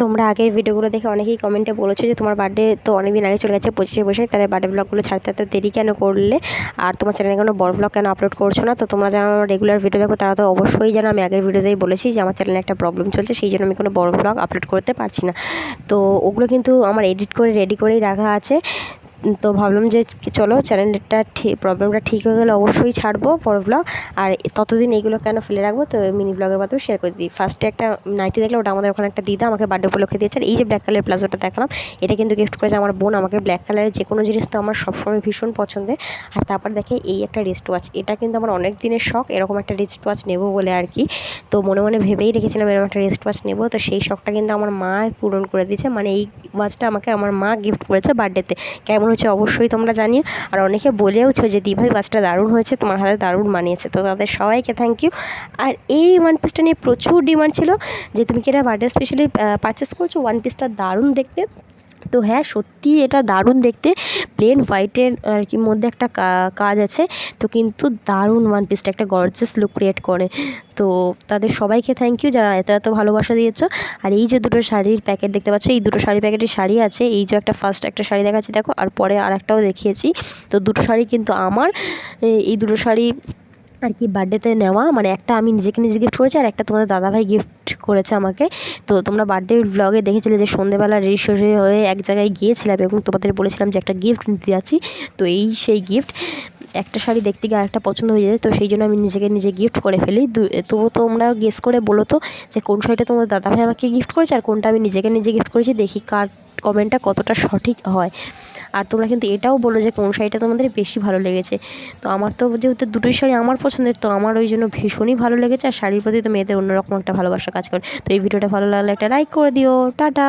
তোমরা আগের ভিডিওগুলো দেখে অনেকেই কমেন্টে বলেছ যে তোমার বার্থডে তো অনেকদিন আগে চলে গেছে পঁচিশে বৈশাখ, তাহলে বার্থডে ব্লগগুলো ছাড়তে এত দেরি কেন করলে? আর তোমার চ্যানেলে কোনো বড় ব্লগ কেন আপলোড করছ না? তো তোমরা যারা আমার রেগুলার ভিডিও দেখো, তারা তো অবশ্যই যেন আমি আগের ভিডিওতেই বলেছি যে আমার চ্যানেলে একটা প্রবলেম চলছে, সেই জন্য আমি কোনো বড় ব্লগ আপলোড করতে পারছি না। তো ওগুলো কিন্তু আমার এডিট করে রেডি করেই রাখা আছে। তো ভাবলাম যে চলো চ্যানেলটা ঠিক প্রবলেমটা ঠিক হয়ে গেলে অবশ্যই ছাড়বো বড় ব্লগ আর ততদিন এইগুলো কেন ফেলে রাখব, তো মিনি ব্লগের মাধ্যমে শেয়ার করে দিই। ফার্স্টে একটা নাইটি দেখলে ওটা আমাদের ওখানে একটা দিদা আমাকে বার্থডে উপলক্ষে দিয়েছে। এই যে ব্ল্যাক কালারের প্লাজোটা দেখালাম, এটা কিন্তু গিফট করেছে আমার বোন। আমাকে ব্ল্যাক কালারের যে কোনো জিনিস তো আমার সবসময় ভীষণ পছন্দের। আর তারপর দেখে এই একটা রিস্ট ওয়াচ এটা কিন্তু আমার অনেক দিনের শখ, এরকম একটা রিস্ট ওয়াচ নেব বলে আর কি। তো মনে মনে ভেবেই রেখেছিলাম এরকম একটা রিস্ট ওয়াচ নেব। তো সেই শখটা কিন্তু আমার মা পূরণ করে দিয়েছে। মানে এই ওয়াচটা আমাকে আমার মা গিফট করেছে বার্থডেতে কেমন হচ্ছে অবশ্যই তোমরা জানিও। আর অনেকে বলেওছো যে দিভাই বাসটা দারুণ হয়েছে, তোমার হাতে দারুণ মানিয়েছে। তো তাদের সবাইকে থ্যাংক ইউ আর এই ওয়ান পিসটা নিয়ে প্রচুর ডিমান্ড ছিল যে তুমি কি এটা বার্থডে স্পেশালি পারচেস করছ? ওয়ান পিসটা দারুণ দেখতে। তো হ্যাঁ সত্যি এটা দারুণ দেখতে। প্লেন হোয়াইটের আর কি মধ্যে একটা কাজ আছে। তো কিন্তু দারুণ ওয়ান পিসটা একটা গর্জাস লুক ক্রিয়েট করে। তো তাদের সবাইকে থ্যাংক ইউ যারা এত এত ভালোবাসা দিয়েছ। আর এই যে দুটো শাড়ির প্যাকেট দেখতে পাচ্ছ, এই দুটো শাড়ি প্যাকেটের শাড়ি আছে। এই যে একটা ফার্স্ট একটা শাড়ি দেখাচ্ছি, দেখো। আর পরে আর একটাও দেখিয়েছি। তো দুটো শাড়ি কিন্তু আমার। এই দুটো শাড়ি আর কি বার্থডেতে নেওয়া। মানে একটা আমি নিজেকে নিজে গিফট করেছি আর একটা তোমাদের দাদাভাই গিফট করেছে আমাকে। তো তোমরা বার্থডে ব্লগে দেখেছিলে যে সন্ধেবেলা রেডি সেডি হয়ে এক জায়গায় গিয়েছিলাম এবং তোমাদের বলেছিলাম যে একটা গিফট দিতে যাচ্ছি। তো এই সেই গিফট একটা শাড়ি দেখতে গিয়ে আরেকটা পছন্দ হয়ে যায়। তো সেই জন্য আমি নিজেকে নিজে গিফট করে ফেলি। তো তোমরা গেস করে বলো তো যে কোন শাড়িটা তোমার দাদাভাই আমাকে গিফট করেছে আর কোনটা আমি নিজেকে নিজে গিফট করেছি। দেখি কার কমেন্টটা কতটা সঠিক হয়। আর তোমরা কিন্তু এটাও বলো যে কোন শাড়িটা তোমাদের বেশি ভালো লেগেছে। তো আমার তো যেহেতু দুটোই শাড়ি আমার পছন্দের, তো আমার ওই জন্য ভীষণই ভালো লেগেছে। আর শাড়ির প্রতি তো মেয়েদের অন্যরকম একটা ভালোবাসা কাজ করে। তো এই ভিডিওটা ভালো লাগলে একটা লাইক করে দিও। টাটা।